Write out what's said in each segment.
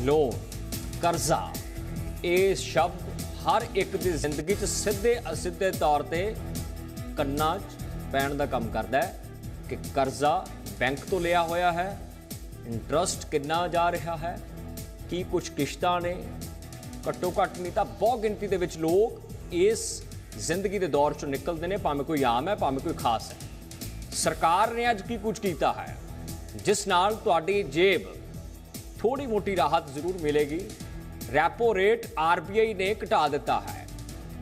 Loan ਕਰਜ਼ਾ, ਇਹ ਸ਼ਬਦ ਹਰ ਇੱਕ ਦੀ ਜ਼ਿੰਦਗੀ 'ਚ ਸਿੱਧੇ ਅਸਿੱਧੇ ਤੌਰ ਤੇ ਕੰਨਾਂ 'ਚ ਪੈਣ ਦਾ ਕੰਮ ਕਰਦਾ ਹੈ ਕਿ ਕਰਜ਼ਾ ਬੈਂਕ ਤੋਂ ਲਿਆ ਹੋਇਆ ਹੈ, ਇੰਟਰਸਟ ਕਿੰਨਾ ਜਾ ਰਿਹਾ ਹੈ, ਕੀ ਕੁਝ ਕਿਸ਼ਤਾਂ ਨੇ। ਘੱਟੋ ਘੱਟ ਨਹੀਂ ਤਾਂ ਬਹੁਤ ਗਿਣਤੀ ਦੇ ਵਿੱਚ ਲੋਕ ਇਸ ਜ਼ਿੰਦਗੀ ਦੇ ਦੌਰ ਚੋਂ ਨਿਕਲਦੇ ਨੇ, ਭਾਵੇਂ ਕੋਈ ਆਮ ਹੈ, ਭਾਵੇਂ ਕੋਈ ਖਾਸ ਹੈ। ਸਰਕਾਰ ਨੇ ਅੱਜ ਕੀ ਕੁਝ ਕੀਤਾ ਹੈ? ਜਿਸ ਨਾਲ ਤੁਹਾਡੀ ਜੇਬ ਥੋੜੀ ਮੋਟੀ ਰਾਹਤ ਜ਼ਰੂਰ ਮਿਲੇਗੀ ਰੈਪੋ ਰੇਟ ਆਰਬੀਆਈ ਨੇ ਘਟਾ ਦਿੱਤਾ ਹੈ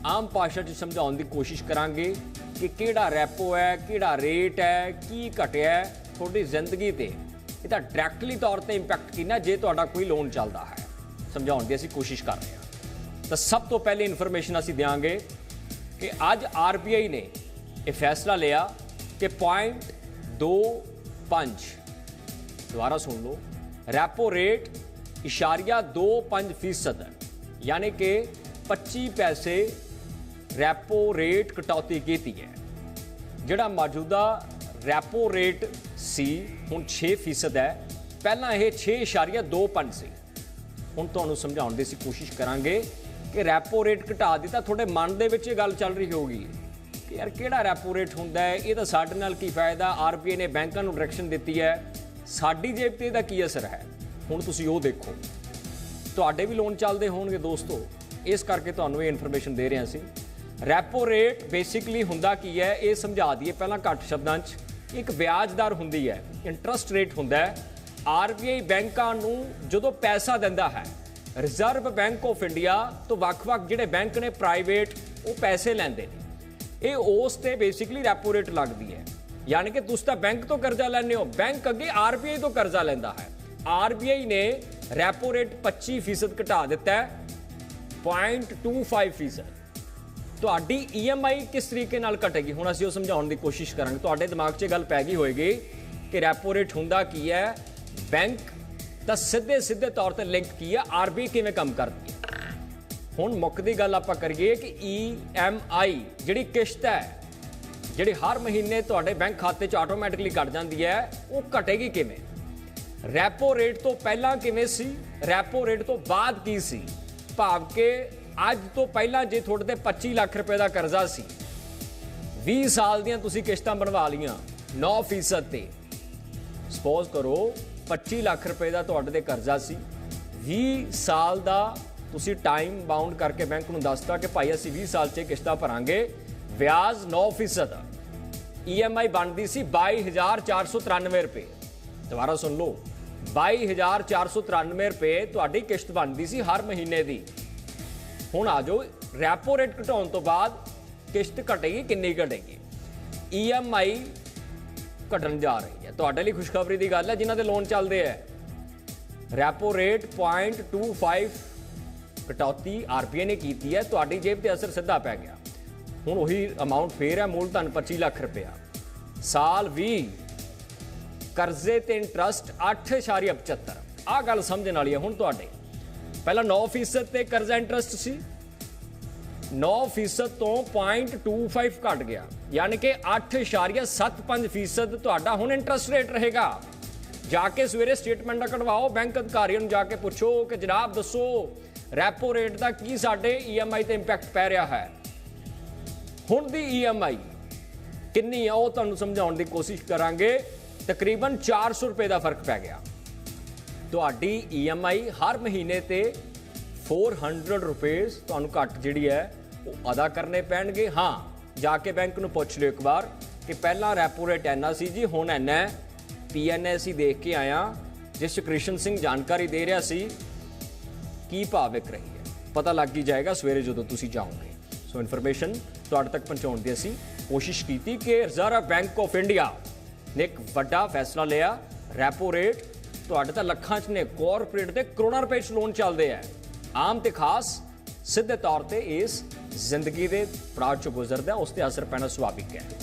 ਆਮ ਭਾਸ਼ਾ 'ਚ ਸਮਝਾਉਣ ਦੀ ਕੋਸ਼ਿਸ਼ ਕਰਾਂਗੇ ਕਿ ਕਿਹੜਾ ਰੈਪੋ ਹੈ ਕਿਹੜਾ ਰੇਟ ਹੈ ਕੀ ਘਟਿਆ ਹੈ ਤੁਹਾਡੀ ਜ਼ਿੰਦਗੀ ਤੇ ਇਹ ਤਾਂ ਡਾਇਰੈਕਟਲੀ ਤੌਰ ਤੇ ਇੰਪੈਕਟ ਕਿੰਨਾ ਜੇ ਤੁਹਾਡਾ ਕੋਈ ਲੋਨ ਚੱਲਦਾ ਹੈ ਸਮਝਾਉਣ ਦੀ ਅਸੀਂ ਕੋਸ਼ਿਸ਼ ਕਰ ਰਹੇ ਹਾਂ ਤਾਂ ਸਭ ਤੋਂ ਪਹਿਲੇ ਇਨਫੋਰਮੇਸ਼ਨ ਅਸੀਂ ਦਿਆਂਗੇ ਕਿ ਅੱਜ ਆਰਬੀਆਈ ਨੇ ਇਹ ਫੈਸਲਾ ਲਿਆ ਕਿ ਪੁਆਇੰਟ 25 ਦੁਬਾਰਾ ਸੁਣ ਲਓ ਰੈਪੋ ਰੇਟ ਇਸ਼ਾਰੀਆ 25 ਫੀਸਦ ਹੈ ਯਾਨੀ ਕਿ 25 ਪੈਸੇ ਰੈਪੋ ਰੇਟ ਕਟੌਤੀ ਕੀਤੀ ਹੈ ਜਿਹੜਾ ਮੌਜੂਦਾ ਰੈਪੋ ਰੇਟ ਸੀ ਹੁਣ 6 ਫੀਸਦ ਹੈ ਪਹਿਲਾਂ ਇਹ 6.25 ਸੀ ਹੁਣ ਤੁਹਾਨੂੰ ਸਮਝਾਉਣ ਦੀ ਅਸੀਂ ਕੋਸ਼ਿਸ਼ ਕਰਾਂਗੇ ਕਿ ਰੈਪੋ ਰੇਟ ਘਟਾ ਦਿੱਤਾ ਤੁਹਾਡੇ ਮਨ ਦੇ ਵਿੱਚ ਇਹ ਗੱਲ ਚੱਲ ਰਹੀ ਹੋਗੀ ਕਿ ਯਾਰ ਕਿਹੜਾ ਰੈਪੋ ਰੇਟ ਹੁੰਦਾ ਹੈ ਇਹ ਤਾਂ ਸਾਡੇ ਨਾਲ ਕੀ ਫਾਇਦਾ ਆਰਬੀਆਈ ਨੇ ਬੈਂਕਾਂ ਨੂੰ ਡਾਇਰੈਕਸ਼ਨ ਦਿੱਤੀ ਹੈ ਸਾਡੀ ਜੇਬ ਤੇ ਇਹਦਾ ਕੀ ਅਸਰ ਹੈ? ਹੁਣ ਤੁਸੀਂ ਉਹ ਦੇਖੋ। ਤੁਹਾਡੇ ਵੀ ਲੋਨ ਚੱਲਦੇ ਹੋਣਗੇ ਦੋਸਤੋ। ਇਸ ਕਰਕੇ ਤੁਹਾਨੂੰ ਇਹ ਇਨਫੋਰਮੇਸ਼ਨ ਦੇ ਰਹੇ ਹਾਂ ਅਸੀਂ ਰੈਪੋ ਰੇਟ ਬੇਸਿਕਲੀ ਹੁੰਦਾ ਕੀ ਹੈ? ਇਹ ਸਮਝਾ ਦਈਏ ਪਹਿਲਾਂ ਘੱਟ ਸ਼ਬਦਾਂ 'ਚ। ਇੱਕ ਵਿਆਜ ਦਰ ਹੁੰਦੀ ਹੈ ਇੰਟਰਸਟ ਰੇਟ ਹੁੰਦਾ ਹੈ। ਆਰਬੀਆਈ ਬੈਂਕਾਂ ਨੂੰ ਜਦੋਂ ਪੈਸਾ ਦਿੰਦਾ ਹੈ ਰਿਜ਼ਰਵ ਬੈਂਕ ਆਫ ਇੰਡੀਆ ਤੋਂ ਵੱਖ-ਵੱਖ ਜਿਹੜੇ ਬੈਂਕ ਨੇ ਪ੍ਰਾਈਵੇਟ ਉਹ ਪੈਸੇ ਲੈਂਦੇ ਨੇ। ਇਹ ਉਸ ਤੇ ਬੇਸਿਕਲੀ ਰੈਪੋ ਰੇਟ ਲੱਗਦੀ ਹੈ। ਯਾਨੀ ਕਿ ਤੁਸੀਂ ਤਾਂ ਬੈਂਕ ਤੋਂ ਕਰਜ਼ਾ ਲੈਂਦੇ ਹੋ। ਬੈਂਕ ਅੱਗੇ ਆਰਬੀਆਈ ਤੋਂ ਕਰਜ਼ਾ ਲੈਂਦਾ ਹੈ। ਆਰਬੀਆਈ ਨੇ ਰੈਪੋ ਰੇਟ 25% ਘਟਾ ਦਿੱਤਾ ਹੈ। 0.25% ਫੀਸਦ। ਤੁਹਾਡੀ ਈਐਮਆਈ ਕਿਸ ਤਰੀਕੇ ਨਾਲ ਘਟੇਗੀ? ਹੁਣ ਅਸੀਂ ਉਹ ਸਮਝਾਉਣ ਦੀ ਕੋਸ਼ਿਸ਼ ਕਰਾਂਗੇ। ਤੁਹਾਡੇ ਦਿਮਾਗ 'ਚ ਇਹ ਗੱਲ ਪੈ ਗਈ ਹੋਏਗੀ ਕਿ ਰੈਪੋ ਰੇਟ ਹੁੰਦਾ ਕੀ ਹੈ। ਬੈਂਕ ਤਾਂ ਸਿੱਧੇ ਸਿੱਧੇ ਤੌਰ ਤੇ ਲਿੰਕ ਕੀ ਹੈ? ਆਰਬੀ ਕਿਵੇਂ ਕੰਮ ਕਰਦੀ ਹੈ? ਹੁਣ ਮੁੱਖ ਦੀ ਗੱਲ ਆਪਾਂ ਕਰੀਏ ਕਿ ਈਐਮਆਈ ਜਿਹੜੀ ਕਿਸ਼ਤ ਹੈ ਜਿਹੜੀ ਹਰ ਮਹੀਨੇ ਤੁਹਾਡੇ ਬੈਂਕ ਖਾਤੇ 'ਚ ਆਟੋਮੈਟਿਕਲੀ ਕੱਟ ਜਾਂਦੀ ਹੈ, ਉਹ ਘਟੇਗੀ ਕਿਵੇਂ? ਰੈਪੋ ਰੇਟ ਤੋਂ ਪਹਿਲਾਂ ਕਿਵੇਂ ਸੀ? ਰੈਪੋ ਰੇਟ ਤੋਂ ਬਾਅਦ ਕੀ ਸੀ? ਭਾਵ ਕਿ ਅੱਜ ਤੋਂ ਪਹਿਲਾਂ ਜੇ ਤੁਹਾਡੇ ਤੇ 25 ਲੱਖ ਰੁਪਏ ਦਾ ਕਰਜ਼ਾ ਸੀ 20 ਸਾਲ ਦੀਆਂ ਤੁਸੀਂ ਕਿਸ਼ਤਾਂ ਬਣਵਾ ਲੀਆਂ 9% ਤੇ। ਸਪੋਜ਼ ਕਰੋ 25 ਲੱਖ ਰੁਪਏ ਦਾ ਤੁਹਾਡੇ ਤੇ ਕਰਜ਼ਾ ਸੀ 20 ਸਾਲ ਦਾ ਤੁਸੀਂ ਟਾਈਮ ਬਾਉਂਡ ਕਰਕੇ ਬੈਂਕ ਨੂੰ ਦੱਸਤਾ ਕਿ ਭਾਈ ਅਸੀਂ 20 ਸਾਲ 'ਚ ਕਿਸ਼ਤਾਂ ਭਰਾਂਗੇ ਵਿਆਜ 9% ਆ ਈਐਮਆਈ ਬਣਦੀ ਸੀ 22493 ਰੁਪਏ। ਦੁਬਾਰਾ ਸੁਣ ਲਓ 22493 ਰੁਪਏ ਤੁਹਾਡੀ ਕਿਸ਼ਤ ਬਣਦੀ ਸੀ ਹਰ ਮਹੀਨੇ ਦੀ। ਹੁਣ ਆ ਜਾਓ ਰੈਪੋ ਰੇਟ ਘਟਾਉਣ ਤੋਂ ਬਾਅਦ ਕਿਸ਼ਤ ਘਟੇਗੀ, ਕਿੰਨੀ ਘਟੇਗੀ? ਈਐਮਆਈ ਘਟਣ ਜਾ ਰਹੀ ਹੈ। ਤੁਹਾਡੇ ਲਈ ਖੁਸ਼ਖਬਰੀ ਦੀ ਗੱਲ ਹੈ, ਜਿਨ੍ਹਾਂ ਦੇ ਲੋਨ ਚੱਲਦੇ ਆ ਰੈਪੋ ਰੇਟ 0.25 ਕਟੌਤੀ ਆਰਬੀਆਈ ਨੇ ਕੀਤੀ ਹੈ, ਤੁਹਾਡੀ ਜੇਬ ਤੇ ਅਸਰ ਸਿੱਧਾ ਪੈ ਗਿਆ। ਹੁਣ ਉਹੀ ਅਮਾਉਂਟ ਫੇਰ ਹੈ, ਮੂਲ ਧਨ 25 ਲੱਖ ਰੁਪਇਆ। ਸਾਲ 20 ਕਰਜ਼ੇ ਤੇ ਇੰਟਰਸਟ 8.75 ਆਹ ਗੱਲ ਸਮਝਣ ਵਾਲੀ ਹੈ ਹੁਣ ਤੁਹਾਡੇ। ਪਹਿਲਾਂ 9% ਤੇ ਕਰਜ਼ਾ ਇੰਟਰਸਟ ਸੀ। 9% ਤੋਂ 0.25 ਘਟ ਗਿਆ। ਯਾਨੀ ਕਿ 8.75% ਤੁਹਾਡਾ ਹੁਣ ਇੰਟਰਸਟ ਰੇਟ ਰਹੇਗਾ। ਜਾ ਕੇ ਸਵੇਰੇ ਸਟੇਟਮੈਂਟ ਕਢਵਾਓ, ਬੈਂਕ ਅਧਿਕਾਰੀਆਂ ਨੂੰ ਜਾ ਕੇ ਪੁੱਛੋ ਕਿ ਜਨਾਬ ਦੱਸੋ ਰੈਪੋ ਰੇਟ ਦਾ ਕੀ ਸਾਡੇ ਈਐਮਆਈ ਤੇ ਇੰਪੈਕਟ ਪੈ ਰਿਹਾ ਹੈ। ਹੁਣ ਦੀ ਈਐਮਆਈ ਕਿੰਨੀ ਆ, ਉਹ ਤੁਹਾਨੂੰ ਸਮਝਾਉਣ ਦੀ ਕੋਸ਼ਿਸ਼ ਕਰਾਂਗੇ। ਤਕਰੀਬਨ 400 ਰੁਪਏ ਦਾ ਫ਼ਰਕ ਪੈ ਗਿਆ। ਤੁਹਾਡੀ ਈਐਮਆਈ ਹਰ ਮਹੀਨੇ ਤੇ 400 ਰੁਪਏ ਤੁਹਾਨੂੰ ਘੱਟ ਜਿਹੜੀ ਹੈ, ਉਹ ਅਦਾ ਕਰਨੇ ਪੈਣਗੇ। ਹਾਂ, ਜਾ ਕੇ ਬੈਂਕ ਨੂੰ ਪੁੱਛ ਲਿਓ ਇੱਕ ਵਾਰ ਕਿ ਪਹਿਲਾਂ ਰੈਪੋ ਰੇਟ ਇੰਨਾ ਸੀ ਜੀ, ਹੁਣ ਇੰਨਾ ਹੈ। ਪੀਐਨਐਸ ਹੀ ਦੇਖ ਕੇ ਆਇਆ ਜਿਸ ਕ੍ਰਿਸ਼ਨ ਸਿੰਘ ਜਾਣਕਾਰੀ ਦੇ ਰਿਹਾ ਸੀ, ਕੀ ਭਾਵਿਕ ਰਹੀ ਹੈ? ਪਤਾ ਲੱਗ ਹੀ ਜਾਏਗਾ ਸਵੇਰੇ ਜਦੋਂ ਤੁਸੀਂ ਜਾਓਗੇ। ਸੋ ਇਨਫੋਰਮੇਸ਼ਨ ਤੁਹਾਡੇ ਤੱਕ ਪਹੁੰਚਾਉਣ ਦੀ ਅਸੀਂ ਕੋਸ਼ਿਸ਼ ਕੀਤੀ ਕਿ ਰਿਜ਼ਰਵ ਬੈਂਕ ਆਫ ਇੰਡੀਆ ਨੇ ਇੱਕ ਵੱਡਾ ਫੈਸਲਾ ਲਿਆ। ਰੈਪੋ ਰੇਟ ਤੁਹਾਡੇ ਤਾਂ ਲੱਖਾਂ 'ਚ ਨੇ ਕਾਰਪੋਰੇਟ ਦੇ ਕਰੋੜਾਂ ਰੁਪਏ 'ਚ ਲੋਨ ਚੱਲਦੇ ਆ। ਆਮ ਤੇ ਖਾਸ, ਸਿੱਧੇ ਤੌਰ ਤੇ ਇਸ ਜ਼ਿੰਦਗੀ ਦੇ ਪੜਾਅ 'ਚੋਂ ਗੁਜ਼ਰਦਾ, ਉਸ ਤੇ ਅਸਰ ਪੈਣਾ ਸੁਭਾਵਿਕ ਹੈ।